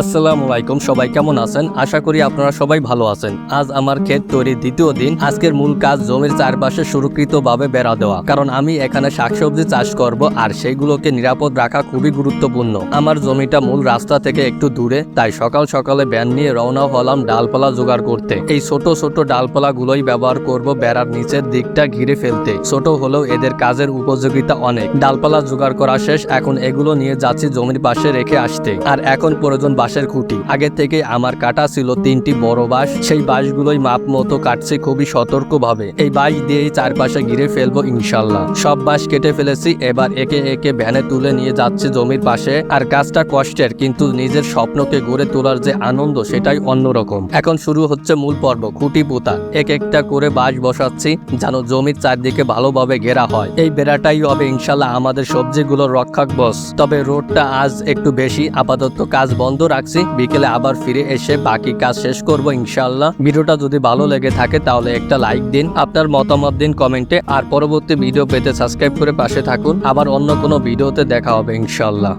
আসসালামু আলাইকুম, সবাই কেমন আছেন? আশা করি আপনারা সবাই ভালো আছেন। আজ আমার ক্ষেত তৈরির দ্বিতীয় দিন। আজকের মূল কাজ জমির চারপাশে সুরক্ষিতভাবে বেড়া দেওয়া। কারণ আমি এখানে শাকসবজি চাষ করব আর সেগুলোকে নিরাপদ রাখা খুবই গুরুত্বপূর্ণ। আমার জমিটা মূল রাস্তা থেকে একটু দূরে, তাই সকাল সকালে ব্যান নিয়ে রওনা হলাম ডালপালা জোগাড় করতে। এই ছোট ছোট ডালপালা গুলোই ব্যবহার করব বেড়ার নিচের দিকটা ঘিরে ফেলতে। ছোট হলেও এদের কাজের উপযোগিতা অনেক। ডালপালা জোগাড় করা শেষ, এখন এগুলো নিয়ে যাচ্ছি জমির পাশে রেখে আসতে। আর এখন প্রয়োজন বাঁশের খুঁটি। আগে থেকে আমার কাটা ছিল তিনটি বড় বাঁশ। সেই বাঁশগুলোই মাপ মতো কাটছে খুবই সতর্কভাবে। এই বাঁশ দিয়েই চারপাশে ঘিরে ফেলব ইনশাল্লাহ। সব বাঁশ কেটে ফেলেছি, এবার একে একে ভ্যানে তুলে নিয়ে যাচ্ছে জমির পাশে। আর কাজটা কষ্টের, কিন্তু নিজের স্বপ্নকে গড়ে তোলার যে আনন্দ, সেটাই অন্যরকম। এখন শুরু হচ্ছে মূল পর্ব, খুঁটি পোতা। এক একটা করে বাঁশ বসাচ্ছি, যেন জমির চারদিকে ভালোভাবে ঘেরা হয়। এই বেড়াটাই হবে ইনশাল্লাহ আমাদের সবজিগুলোর রক্ষক বস। তবে রোডটা আজ একটু বেশি। আপাতত কাজ বন্ধ রাখছি। বিকেলে আবার ফিরে এসে বাকি কাজ শেষ করব ইনশাল্লাহ ভিডিওটা যদি ভালো লেগে থাকে তাহলে একটা লাইক দিন, আপনার মতামত দিন কমেন্টে, আর পরবর্তী ভিডিও পেতে সাবস্ক্রাইব করে পাশে থাকুন। আবার অন্য কোনো ভিডিওতে দেখা হবে ইনশাল্লাহ